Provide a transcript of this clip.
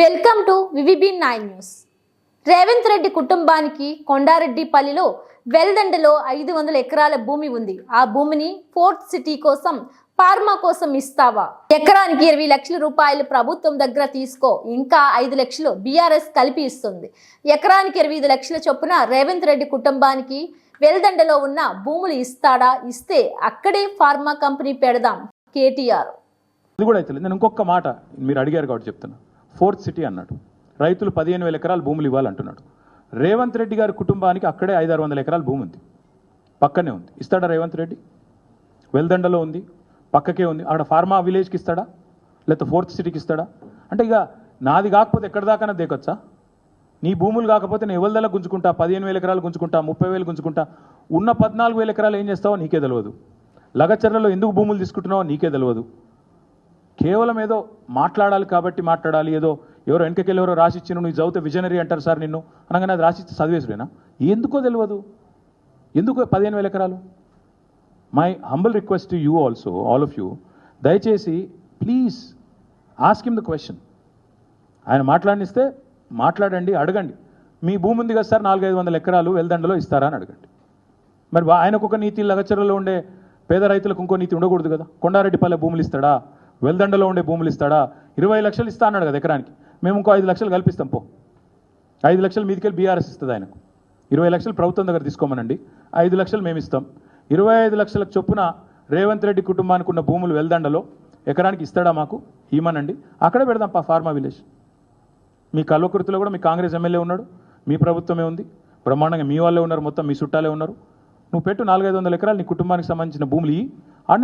Welcome to VVB nine news. Revanth Reddy కుటుంబానికి కొండారెడ్డిపల్లిలో వెల్దండలో ఐదు వందల ఎకరాల భూమి ఉంది. ఆ భూమిని ఫోర్త్ సిటీ కోసం ఫార్మా కోసం ఇస్తావా? ఎకరానికి ఇరవై లక్షల రూపాయలు ప్రభుత్వం దగ్గర తీసుకో. ఇంకా ఐదు లక్షలు బీఆర్ఎస్ కలిపి ఇస్తుంది. ఎకరానికి ఇరవై ఐదు లక్షల చొప్పున రేవంత్ రెడ్డి కుటుంబానికి వెల్దండలో ఉన్న భూములు ఇస్తాడా? ఇస్తే అక్కడే ఫార్మా కంపెనీ పెడదాం. కేటీఆర్. కూడా నేను ఇంకొక మాట మీరు అడిగారు కాబట్టి చెప్తున్నా. ఫోర్త్ సిటీ అన్నాడు. రైతులు పదిహేను వేల ఎకరాలు భూములు ఇవ్వాలంటున్నాడు. రేవంత్ రెడ్డి గారి కుటుంబానికి అక్కడే ఐదారు వందల ఎకరాల భూమి ఉంది. పక్కనే ఉంది. ఇస్తాడా రేవంత్ రెడ్డి? వెల్దండలో ఉంది. పక్కకే ఉంది. అక్కడ ఫార్మా విలేజ్కి ఇస్తాడా? లేకపోతే ఫోర్త్ సిటీకి ఇస్తాడా? అంటే ఇక నాది కాకపోతే ఎక్కడి దాకా దేకొచ్చా? నీ భూములు కాకపోతే నేను ఎవరిదల్లా గుంజుకుంటా? పదిహేను వేల ఎకరాలు గుంజుకుంటా? ముప్పై వేలు గుంజుకుంటా? ఉన్న పద్నాలుగు వేల ఎకరాలు ఏం చేస్తావో నీకే తెలియదు లగచర్లలో ఎందుకు భూములు తీసుకుంటున్నావో నీకే తెలియదు కేవలం ఏదో మాట్లాడాలి కాబట్టి మాట్లాడాలి ఏదో ఎవరో వెనకకెళ్ళి ఎవరో రాసిచ్చిన నువ్వు చదివితే విజనరీ అంటారు సార్ నిన్ను అనగానే అది రాసిచ్చి చదివేసుడేనా? ఎందుకో తెలియదు. ఎందుకు పదిహేను వేల ఎకరాలు? My humble request you also all of you దయచేసి please ask him the question ఆయన మాట్లాడినిస్తే మాట్లాడండి అడగండి. మీ భూమి ఉంది కదా సార్ నాలుగైదు వందల ఎకరాలు వెల్దండలో ఇస్తారా అని అడగండి. మరి వా- ఆయనకు ఒక నీతి లగచరలో ఉండే పేద రైతులకు ఇంకో నీతి ఉండకూడదు కదా. కొండారెడ్డిపల్లె భూములు ఇస్తాడా? వెల్దండలో ఉండే భూములు ఇస్తాడా? ఇరవై లక్షలు ఇస్తా అన్నాడు కదా ఎకరానికి. మేము ఇంకో ఐదు లక్షలు కల్పిస్తాం పో. ఐదు లక్షలు మీదికెళ్ళి బీఆర్ఎస్ ఇస్తుంది ఆయనకు. ఇరవై లక్షలు ప్రభుత్వం దగ్గర తీసుకోమనండి. ఐదు లక్షలు మేము ఇస్తాం. ఇరవై ఐదు లక్షల చొప్పున రేవంత్ రెడ్డి కుటుంబానికి ఉన్న భూములు వెల్దండలో ఎకరానికి ఇస్తాడా మాకు? ఇమ్మనండి అక్కడే పెడదాం పా ఫార్మా విలేజ్. మీ కల్వకుర్తిలో కూడా మీ కాంగ్రెస్ ఎమ్మెల్యే ఉన్నాడు. మీ ప్రభుత్వమే ఉంది. బ్రహ్మాండంగా మీ వాళ్ళే ఉన్నారు మొత్తం మీ చుట్టాలే ఉన్నారు. నువ్వు పెట్టు నాలుగైదు వందల ఎకరాలు నీ కుటుంబానికి సంబంధించిన భూములు ఈ